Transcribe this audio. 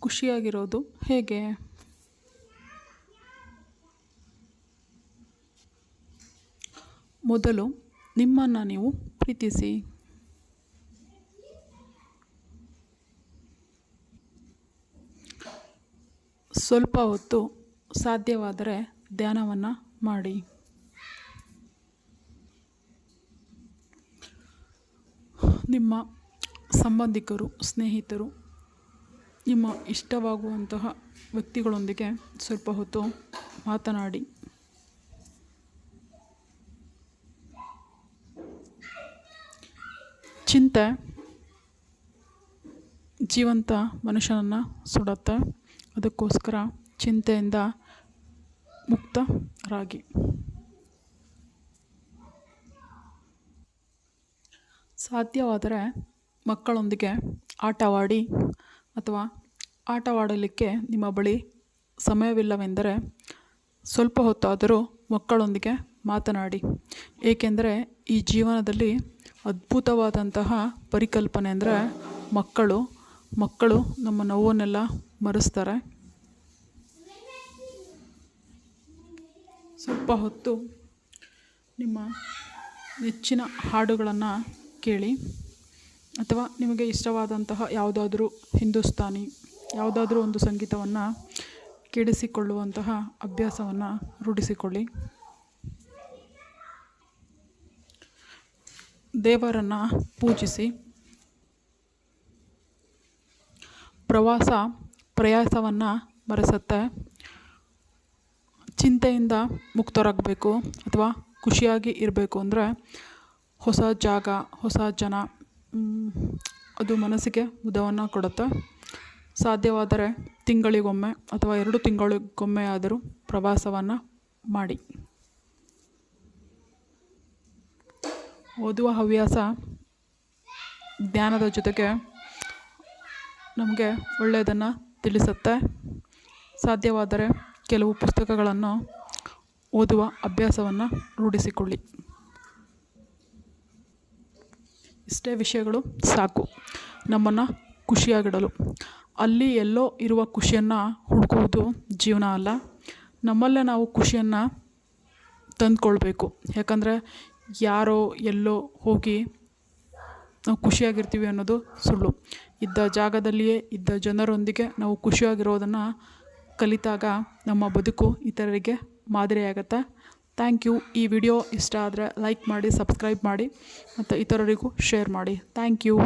ಖುಷಿಯಾಗಿರೋದು. ಹೇಗೆ? ಮೊದಲು ನಿಮ್ಮನ್ನು ನೀವು ಪ್ರೀತಿಸಿ. ಸ್ವಲ್ಪ ಹೊತ್ತು ಸಾಧ್ಯವಾದರೆ ಧ್ಯಾನವನ್ನು ಮಾಡಿ. ನಿಮ್ಮ ಸಂಬಂಧಿಕರು ಸ್ನೇಹಿತರು ನಿಮ್ಮ ಇಷ್ಟವಾಗುವಂತಹ ವ್ಯಕ್ತಿಗಳೊಂದಿಗೆ ಸ್ವಲ್ಪ ಹೊತ್ತು ಮಾತನಾಡಿ. ಚಿಂತೆ ಜೀವಂತ ಮನುಷ್ಯನನ್ನು ಸುಡುತ್ತೆ. ಅದಕ್ಕೋಸ್ಕರ ಚಿಂತೆಯಿಂದ ಮುಕ್ತರಾಗಿ. ಸಾಧ್ಯವಾದರೆ ಮಕ್ಕಳೊಂದಿಗೆ ಆಟವಾಡಿ ಅಥವಾ ಆಟವಾಡಲಿಕ್ಕೆ ನಿಮ್ಮ ಬಳಿ ಸಮಯವಿಲ್ಲವೆಂದರೆ ಸ್ವಲ್ಪ ಹೊತ್ತಾದರೂ ಮಕ್ಕಳೊಂದಿಗೆ ಮಾತನಾಡಿ. ಏಕೆಂದರೆ ಈ ಜೀವನದಲ್ಲಿ ಅದ್ಭುತವಾದಂತಹ ಪರಿಕಲ್ಪನೆ ಅಂದರೆ ಮಕ್ಕಳು ಮಕ್ಕಳು ನಮ್ಮ ನೋವನ್ನೆಲ್ಲ ಮರೆಸ್ತಾರೆ. ಸ್ವಲ್ಪ ಹೊತ್ತು ನಿಮ್ಮ ನೆಚ್ಚಿನ ಹಾಡುಗಳನ್ನು ಕೇಳಿ. ಅಥವಾ ನಿಮಗೆ ಇಷ್ಟವಾದಂತಹ ಯಾವುದಾದ್ರೂ ಹಿಂದೂಸ್ತಾನಿ, ಯಾವುದಾದ್ರೂ ಒಂದು ಸಂಗೀತವನ್ನು ಕೇಳಿಸಿಕೊಳ್ಳುವಂತಹ ಅಭ್ಯಾಸವನ್ನು ರೂಢಿಸಿಕೊಳ್ಳಿ. ದೇವರನ್ನು ಪೂಜಿಸಿ. ಪ್ರವಾಸ ಪ್ರಯಾಸವನ್ನು ಮರೆಸುತ್ತೆ. ಚಿಂತೆಯಿಂದ ಮುಕ್ತರಾಗಬೇಕು ಅಥವಾ ಖುಷಿಯಾಗಿ ಇರಬೇಕು ಅಂದರೆ ಹೊಸ ಜಾಗ, ಹೊಸ ಜನ ಅದು ಮನಸ್ಸಿಗೆ ಮುದವನ್ನು ಕೊಡುತ್ತೆ ಸಾಧ್ಯವಾದರೆ ತಿಂಗಳಿಗೊಮ್ಮೆ ಅಥವಾ ಎರಡು ತಿಂಗಳಿಗೊಮ್ಮೆ ಆದರೂ ಪ್ರವಾಸವನ್ನು ಮಾಡಿ. ಓದುವ ಹವ್ಯಾಸ ಜ್ಞಾನದ ಜೊತೆಗೆ ನಮಗೆ ಒಳ್ಳೆಯದನ್ನು ತಿಳಿಸುತ್ತೆ. ಸಾಧ್ಯವಾದರೆ ಕೆಲವು ಪುಸ್ತಕಗಳನ್ನು ಓದುವ ಅಭ್ಯಾಸವನ್ನು ರೂಢಿಸಿಕೊಳ್ಳಿ. ಇಷ್ಟೇ ವಿಷಯಗಳು ಸಾಕು. ನಮ್ಮನ್ನು ಖುಷಿಯಾಗಿಡಲು. ಅಲ್ಲಿ ಎಲ್ಲೋ ಇರುವ ಖುಷಿಯನ್ನು ಹುಡುಕುವುದು ಜೀವನ ಅಲ್ಲ. ನಮ್ಮಲ್ಲೇ ನಾವು ಖುಷಿಯನ್ನು ತಂದುಕೊಳ್ಬೇಕು. ಯಾಕಂದರೆ ಯಾರೋ ಎಲ್ಲೋ ಹೋಗಿ ನಾವು ಖುಷಿಯಾಗಿರ್ತೀವಿ ಅನ್ನೋದು ಸುಳ್ಳು. ಇದ್ದ ಜಾಗದಲ್ಲಿಯೇ ಇದ್ದ ಜನರೊಂದಿಗೆ ನಾವು ಖುಷಿಯಾಗಿರೋದನ್ನು ಕಲಿತಾಗ ನಮ್ಮ ಬದುಕು ಇತರರಿಗೆ ಮಾದರಿಯಾಗತ್ತೆ ಥ್ಯಾಂಕ್ ಯು ಈ ವಿಡಿಯೋ ಇಷ್ಟ ಆದರೆ ಲೈಕ್ ಮಾಡಿ ಸಬ್ಸ್ಕ್ರೈಬ್ ಮಾಡಿ, ಮತ್ತು ಇತರರಿಗೂ ಶೇರ್ ಮಾಡಿ. Thank you